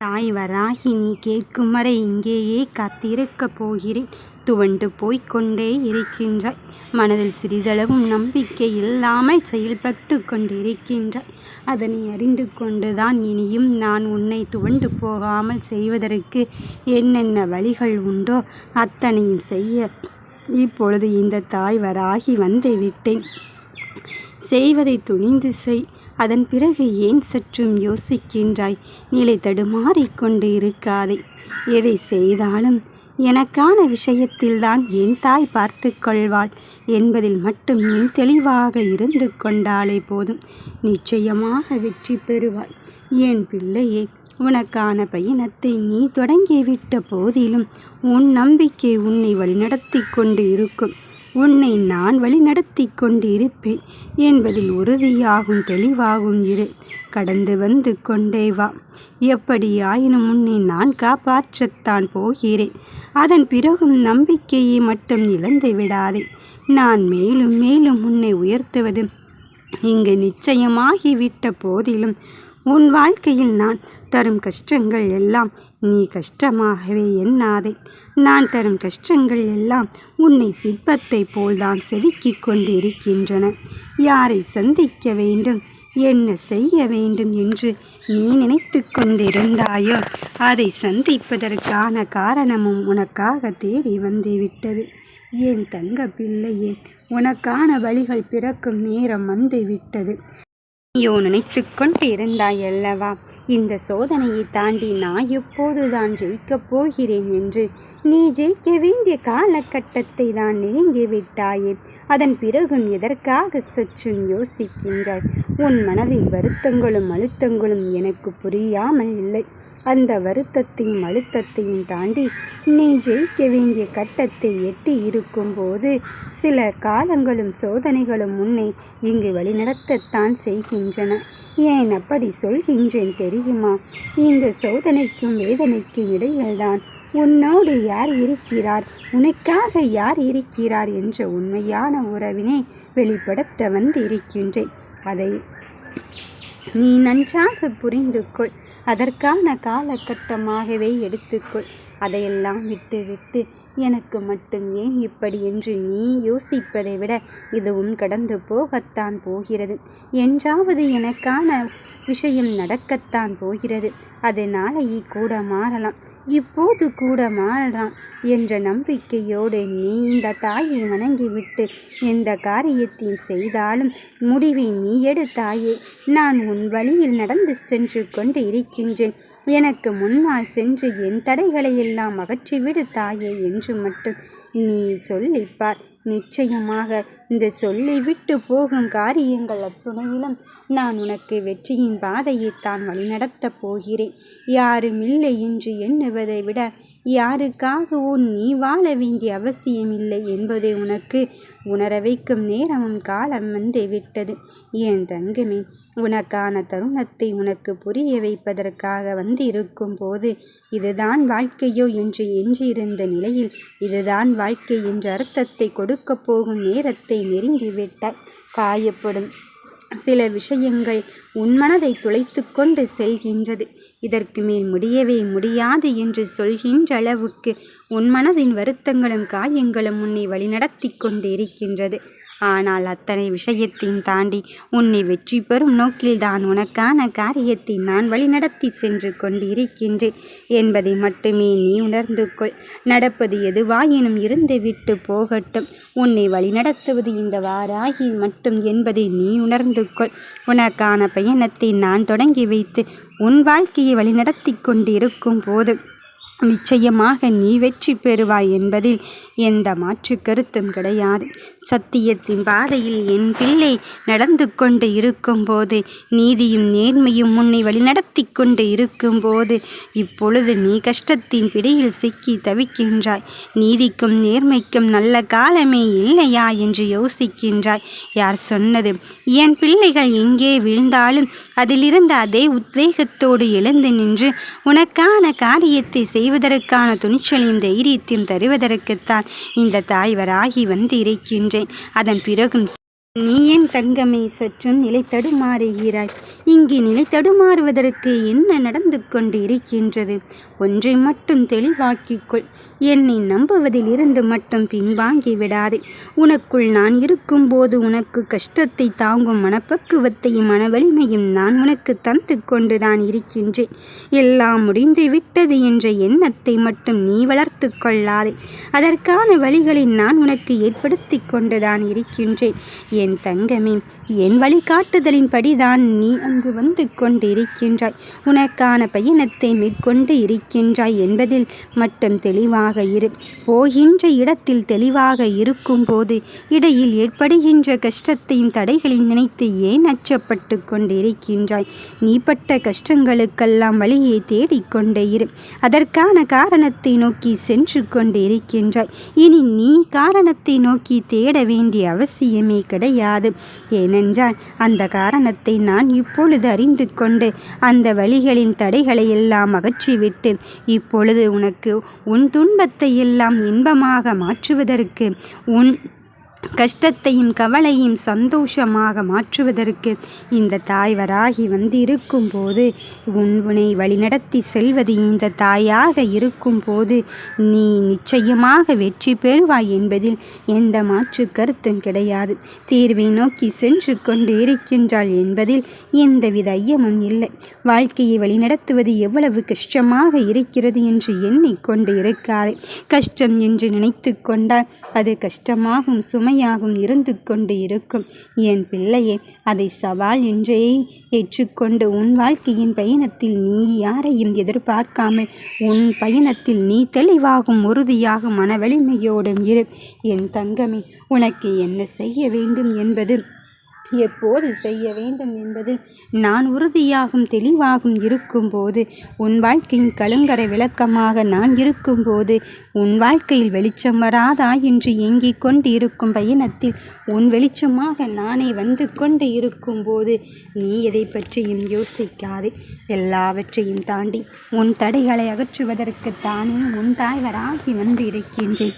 தாய் வராகி நீ கேட்கும் வரை இங்கேயே காத்திருக்கப் போகிறேன். துவண்டு போய்க் கொண்டே இருக்கின்றாய். மனதில் சிறிதளவும் நம்பிக்கை இல்லாமல் செயல்பட்டு கொண்டிருக்கின்றாய். அதனை அறிந்து கொண்டுதான் இனியும் நான் உன்னை துவண்டு போகாமல் செய்வதற்கு என்னென்ன வழிகள் உண்டோ அத்தனையும் செய்ய இப்பொழுது இந்த தாய் வராகி வந்து விட்டேன். செய்வதை துணிந்து செய். அதன் பிறகு ஏன் சற்றும் யோசிக்கின்றாய்? நிலை தடுமாறிக் கொண்டு இருக்காதே. எதை செய்தாலும் எனக்கான விஷயத்தில்தான் என் தாய் பார்த்து கொள்வாள் என்பதில் மட்டும் நீ தெளிவாக இருந்து கொண்டாலே போதும். நிச்சயமாக வெற்றி பெறுவாய். என் பிள்ளையே உனக்கான பயணத்தை நீ தொடங்கிவிட்ட போதிலும் உன் நம்பிக்கை உன்னை வழிநடத்தி கொண்டு இருக்கும். உன்னை நான் வழிநடத்தி கொண்டு இருப்பேன் என்பதில் உறுதியாகும் தெளிவாகும் இரு. கடந்து வந்து கொண்டே வா. எப்படியாயினும் உன்னை நான் காப்பாற்றத்தான் போகிறேன். அதன் பிறகும் நம்பிக்கையை மட்டும் இழந்து விடாதே. நான் மேலும் மேலும் உன்னை உயர்த்துவது இங்கு நிச்சயமாகிவிட்ட போதிலும் உன் வாழ்க்கையில் நான் தரும் கஷ்டங்கள் எல்லாம் நீ கஷ்டமாகவே எண்ணாதே. நான் தரும் கஷ்டங்கள் எல்லாம் உன்னை சிற்பத்தை போல்தான் செதுக்கிக் கொண்டிருக்கின்றன. யாரை சந்திக்க வேண்டும் என்ன செய்ய வேண்டும் என்று நீ நினைத்து கொண்டிருந்தாயோ அதை சந்திப்பதற்கான காரணமும் உனக்காக தேடி வந்துவிட்டது என் தங்க பிள்ளையே உனக்கான வழிகள் பிறக்கும் நேரம் வந்துவிட்டது நீயோ நினைத்து கொண்டு இருந்தாய் அல்லவா? இந்த சோதனையை தாண்டி நான் எப்போதுதான் ஜெயிக்கப் போகிறேன் என்று நீ ஜெயிக்க வேண்டிய காலகட்டத்தை தான் நெருங்கி விட்டாயே. அதன் பிறகும் எதற்காக சற்றும் யோசிக்கின்றாய்? உன் மனதின் வருத்தங்களும் அழுத்தங்களும் எனக்கு புரியாமல் இல்லை. அந்த வருத்தத்தையும் அழுத்தத்தையும் தாண்டி நீ ஜெயிக்க வேண்டிய கட்டத்தை எட்டி இருக்கும்போது சில காலங்களும் சோதனைகளும் உன்னை இங்கு வழிநடத்தத்தான் செய்கின்றன. ஏன் அப்படி சொல்கின்றேன் தெரியும்? தெரியுமா? இந்த சோதனைக்கும் வேதனைக்கும் இடையில்தான் உன்னோடு யார் இருக்கிறார்? உனக்காக யார் இருக்கிறார் என்ற உண்மையான உறவினை வெளிப்படுத்த வந்திருக்கின்றேன். அதை நீ நன்றாக புரிந்து கொள் அதற்கான காலகட்டமாகவே எடுத்துக்கொள். அதையெல்லாம் விட்டு விட்டு எனக்கு மட்டும் ஏன் இப்படி என்று நீ யோசிப்பதை விட இதுவும் கடந்து போகத்தான் போகிறது. என்றாவது எனக்கான விஷயம் நடக்கத்தான் போகிறது. அது நாளையே கூட மாறலாம். இப்போது கூட மாறான் என்ற நம்பிக்கையோடு நீ இந்த தாயை வணங்கிவிட்டு எந்த காரியத்தையும் செய்தாலும் முடிவை நீ எடுத்தாயே நான் உன் வழியில் நடந்து சென்று கொண்டு இருக்கின்றேன். எனக்கு முன்னால் சென்று என் தடைகளை எல்லாம் அகற்றிவிடு தாயே என்று மட்டும் நீ சொல்லிப்பார். நிச்சயமாக. இந்த சொல்லிவிட்டு போகும் காரியங்கள் அத்துணையிலும் நான் உனக்கு வெற்றியின் பாதையை தான் வழிநடத்தப் போகிறேன். யாரும் இல்லை என்று எண்ணுவதை விட யாருக்காகவும் நீ வாழ வேண்டிய அவசியமில்லை என்பதை உனக்கு உணர வைக்கும் நேரமும் காலம் வந்து விட்டது. என் தங்கமே உனக்கான தருணத்தை உனக்கு புரிய வைப்பதற்காக வந்து இருக்கும் போது இதுதான் வாழ்க்கையோ என்று எஞ்சியிருந்த நிலையில் இதுதான் வாழ்க்கை என்ற அர்த்தத்தை கொடுக்கப் போகும் நேரத்தை நெருங்கிவிட்டாய். காயப்படும் சில விஷயங்கள் உன் மனதை துளைத்து கொண்டு செல்கின்றது. இதற்கு மேல் முடியவே முடியாது என்று சொல்கின்ற அளவுக்கு உன் மனதின் வருத்தங்களும் காயங்களும் உன்னை வழிநடத்தி கொண்டு இருக்கின்றது ஆனால் அத்தனை விஷயத்தையும் தாண்டி உன்னை வெற்றி பெறும் நோக்கில்தான் உனக்கான காரியத்தை நான் வழிநடத்தி சென்று கொண்டு இருக்கின்றேன் என்பதை மட்டுமே நீ உணர்ந்து கொள். நடப்பது எதுவாயினும் இருந்து விட்டு போகட்டும். உன்னை வழிநடத்துவது இந்த வாராகி மட்டும் என்பதை நீ உணர்ந்து கொள். உனக்கான பயணத்தை நான் தொடங்கி வைத்து உன் வாழ்க்கையை வழிநடத்தி கொண்டிருக்கும் போது நிச்சயமாக நீ வெற்றி பெறுவாய் என்பதில் எந்த மாற்று கருத்தும் கிடையாது. சத்தியத்தின் பாதையில் என் பிள்ளை நடந்து கொண்டு இருக்கும்போது நீதியும் நேர்மையும் முன்னை வழிநடத்தி கொண்டு இருக்கும்போது இப்பொழுது நீ கஷ்டத்தின் பிடியில் சிக்கி தவிக்கின்றாய். நீதிக்கும் நேர்மைக்கும் நல்ல காலமே இல்லையா என்று யோசிக்கின்றாய். யார் சொன்னது? என் பிள்ளைகள் எங்கே வீழ்ந்தாலும் அதிலிருந்து அதே உத்வேகத்தோடு எழுந்து நின்று உனக்கான காரியத்தை செய் செய்வதற்கான துணிச்சலையும் தைரியத்தையும் தருவதற்குத்தான் இந்த தாய்வராகி வந்து இருக்கின்றேன். அதன் பிறகும் நீ ஏன் தங்கமே சற்றும் நிலை தடுமாறுகிறாய். இங்கே நிலை தடுமாறுவதற்கு என்ன நடந்து கொண்டு இருக்கின்றது ஒன்றை மட்டும் தெளிவாக்கிக்கொள். என்னை நம்புவதில் இருந்து மட்டும் பின்வாங்கி விடாதே உனக்குள் நான் இருக்கும்போது உனக்கு கஷ்டத்தை தாங்கும் மனப்பக்குவத்தையும் மனவலிமையும் நான் உனக்கு தந்து கொண்டுதான் இருக்கின்றேன். எல்லாம் முடிந்து விட்டது என்ற எண்ணத்தை மட்டும் நீ வளர்த்து கொள்ளாதே. அதற்கான வழிகளை நான் உனக்கு ஏற்படுத்தி கொண்டுதான் இருக்கின்றேன். என் தங்கமே என் வழிகாட்டுதலின்படிதான் நீ அங்கு வந்து கொண்டிருக்கின்றாய். உனக்கான பயணத்தை மேற்கொண்டு இருக்கின்றாய் என்பதில் மட்டும் தெளிவாக இரு. போகின்ற இடத்தில் தெளிவாக இருக்கும்போது இடையில் ஏற்படுகின்ற கஷ்டத்தையும் தடைகளையும் நினைத்து ஏன் அச்சப்பட்டு கொண்டிருக்கின்றாய்? நீ பட்ட கஷ்டங்களுக்கெல்லாம் வழியை தேடிக்கொண்டே இரு. அதற்கான காரணத்தை நோக்கி சென்று கொண்டிருக்கின்றாய் இனி நீ காரணத்தை நோக்கி தேட வேண்டிய அவசியமே கிடையாது. ஏனென்றால் அந்த காரணத்தை நான் இப்பொழுது அறிந்து கொண்டு அந்த வழிகளின் தடைகளை எல்லாம் அகற்றிவிட்டு இப்பொழுது உனக்கு உன் துன்பத்தை எல்லாம் இன்பமாக மாற்றுவதற்கு உன் கஷ்டத்தையும் கவலையும் சந்தோஷமாக மாற்றுவதற்கு இந்த தாய் வராகி வந்து இருக்கும்போது உன் உனை வழிநடத்தி செல்வது இந்த தாயாக இருக்கும்போது நீ நிச்சயமாக வெற்றி பெறுவாய் என்பதில் எந்த மாற்று கருத்தும் கிடையாது. தீர்வை நோக்கி சென்று கொண்டு இருக்கின்றாள் என்பதில் எந்தவித ஐயமும் இல்லை. வாழ்க்கையை வழிநடத்துவது எவ்வளவு கஷ்டமாக இருக்கிறது என்று எண்ணிக்கொண்டு இருக்காது கஷ்டம் என்று நினைத்து கொண்டால் அது கஷ்டமாகும் சும சுமையாகும் இருந்து கொண்டு இருக்கும். என் பிள்ளையே அதை சவால் என்றே ஏற்றுக்கொண்டு உன் வாழ்க்கையின் பயணத்தில் நீ யாரையும் எதிர்பார்க்காமல் உன் பயணத்தில் நீ தெளிவாகும் உறுதியாகும் மனவலிமையோடும் இரு. என் தங்கமே உனக்கு என்ன செய்ய வேண்டும் என்பது எப்போது செய்ய வேண்டும் என்பதில் நான் உறுதியாகும் தெளிவாகும் இருக்கும்போது உன் வாழ்க்கையின் கலங்கரை விளக்கமாக நான் இருக்கும்போது உன் வாழ்க்கையில் வெளிச்சம் வராதா என்று ஏங்கிக் கொண்டு இருக்கும் பயணத்தில் உன் வெளிச்சமாக நானே வந்து கொண்டு இருக்கும்போது நீ எதை பற்றியும் யோசிக்காதே. எல்லாவற்றையும் தாண்டி உன் தடைகளை அகற்றுவதற்கு தானே உன் தாய்வராகி வந்து இருக்கின்றேன்.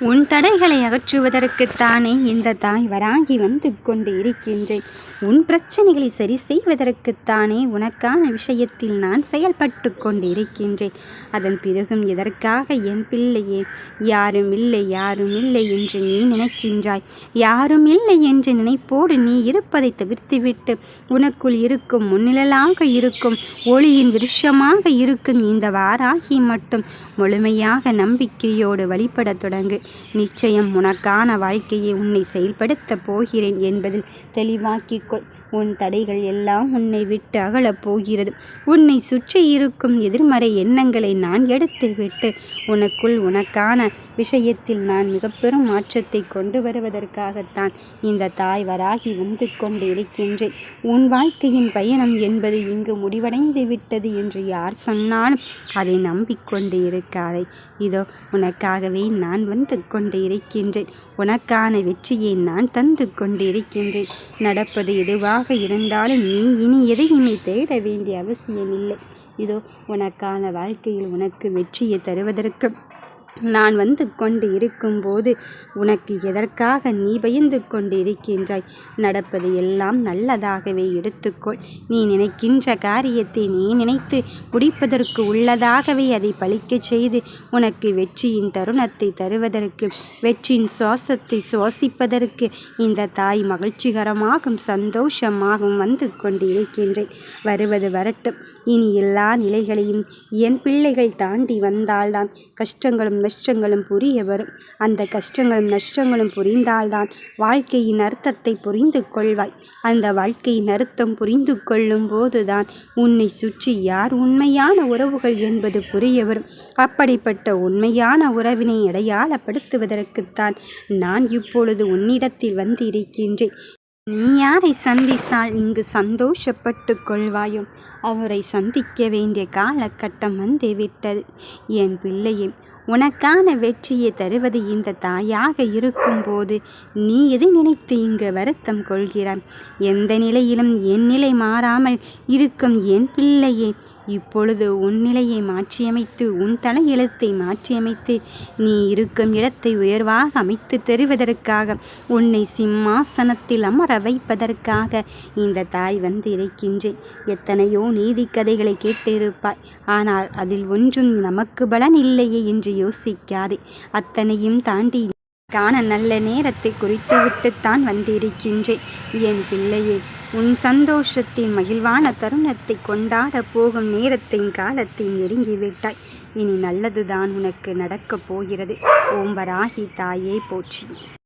உன் தடைகளை அகற்றுவதற்குத்தானே இந்த தாய் வராங்கி வந்து கொண்டு இருக்கின்றேன். உன் பிரச்சனைகளை சரி செய்வதற்குத்தானே உனக்கான விஷயத்தில் நான் செயல்பட்டு கொண்டு இருக்கின்றேன் அதன் பிறகும் எதற்காக என் பிள்ளையே யாரும் இல்லை யாரும் இல்லை என்று நீ நினைக்கின்றாய். யாரும் இல்லை என்று நினைப்போடு நீ இருப்பதை தவிர்த்துவிட்டு உனக்குள் இருக்கும் முன்னிழலாக இருக்கும் ஒளியின் விருஷமாக இருக்கும் இந்த வாராகி மட்டும் முழுமையாக நம்பிக்கையோடு வழிபடத் தொடங்கு. நிச்சயம் உனக்கான வாழ்க்கையை உன்னை செயல்படுத்தப் போகிறேன் என்பதில் தெளிவாக்கிக்கொள் உன் தடைகள் எல்லாம் உன்னை விட்டு அகலப் போகிறது. உன்னை சுற்றி இருக்கும் எதிர்மறை எண்ணங்களை நான் எடுத்து விட்டு உனக்குள் உனக்கான விஷயத்தில் நான் மிக பெரும் மாற்றத்தை கொண்டு வருவதற்காகத்தான் இந்த தாய் வராகி வந்து கொண்டு இருக்கின்றேன். உன் வாழ்க்கையின் பயணம் என்பது இங்கு முடிவடைந்து விட்டது என்று யார் சொன்னாலும் அதை நம்பிக்கொண்டு இருக்காதே. இதோ உனக்காகவே நான் வந்து கொண்டு இருக்கின்றேன். உனக்கான வெற்றியை நான் தந்து கொண்டு இருக்கின்றேன். நடப்பது எதுவாக இருந்தாலும் நீ இனி எதையுமே தேட வேண்டிய அவசியமில்லை. இதோ உனக்கான வாழ்க்கையில் உனக்கு வெற்றியை தருவதற்கு நான் வந்து கொண்டு இருக்கும்போது உனக்கு எதற்காக நீ பயந்து கொண்டு இருக்கின்றாய் நடப்பது எல்லாம் நல்லதாகவே எடுத்துக்கொள். நீ நினைக்கின்ற காரியத்தை நீ நினைத்து முடிப்பதற்கு உள்ளதாகவே அதை பழிக்கச் செய்து உனக்கு வெற்றியின் தருணத்தை தருவதற்கு வெற்றியின் சுவாசத்தை சுவாசிப்பதற்கு இந்த தாய் மகிழ்ச்சிகரமாகவும் சந்தோஷமாகவும் வந்து கொண்டு இருக்கின்றேன் வருவது வரட்டும். இனி எல்லா நிலைகளையும் என் பிள்ளைகள் தாண்டி வந்தால்தான் கஷ்டங்களும் நஷ்டங்களும் புரிய வரும். அந்த கஷ்டங்களும் நஷ்டங்களும் புரிந்தால்தான் வாழ்க்கையின் அர்த்தத்தை புரிந்து கொள்வாய். அந்த வாழ்க்கையின் அர்த்தம் புரிந்து கொள்ளும் போதுதான் உன்னை சுற்றி யார் உண்மையான உறவுகள் என்பது புரிய வரும். அப்படிப்பட்ட உண்மையான உறவினை அடையாளப்படுத்துவதற்குத்தான் நான் இப்பொழுது உன்னிடத்தில் வந்து இருக்கின்றேன் நீ யாரை சந்தித்தால் இங்கு சந்தோஷப்பட்டு கொள்வாயோ? அவரை சந்திக்க வேண்டிய காலகட்டம் வந்து விட்டது என் பிள்ளையே உனக்கான வெற்றியை தருவது இந்த தாயாக இருக்கும்போது நீ எதை நினைத்து இங்கு வருத்தம் கொள்கிறாய்? எந்த நிலையிலும் என் நிலை மாறாமல் இருக்கும் என் பிள்ளையே இப்பொழுது உன் நிலையை மாற்றியமைத்து உன் தலையெழுத்தை மாற்றியமைத்து நீ இருக்கும் இடத்தை உயர்வாக அமைத்து தருவதற்காக உன்னை சிம்மாசனத்தில் அமர வைப்பதற்காக இந்த தாய் வந்து இருக்கின்றேன். எத்தனையோ நீதி கதைகளை கேட்டிருப்பாய். ஆனால் அதில் ஒன்றும் நமக்கு பலன் இல்லையே என்று யோசிக்காதே. அத்தனையும் தாண்டி காண நல்ல நேரத்தை குறித்துவிட்டுத்தான் வந்திருக்கின்றேன். என் பிள்ளையே உன் சந்தோஷத்தின் மகிழ்வான தருணத்தை கொண்டாட போகும் நேரத்தின் காலத்தை நெருங்கிவிட்டாய். இனி நல்லதுதான் உனக்கு நடக்கப் போகிறது. ஓம்பராகி தாயே போற்றி.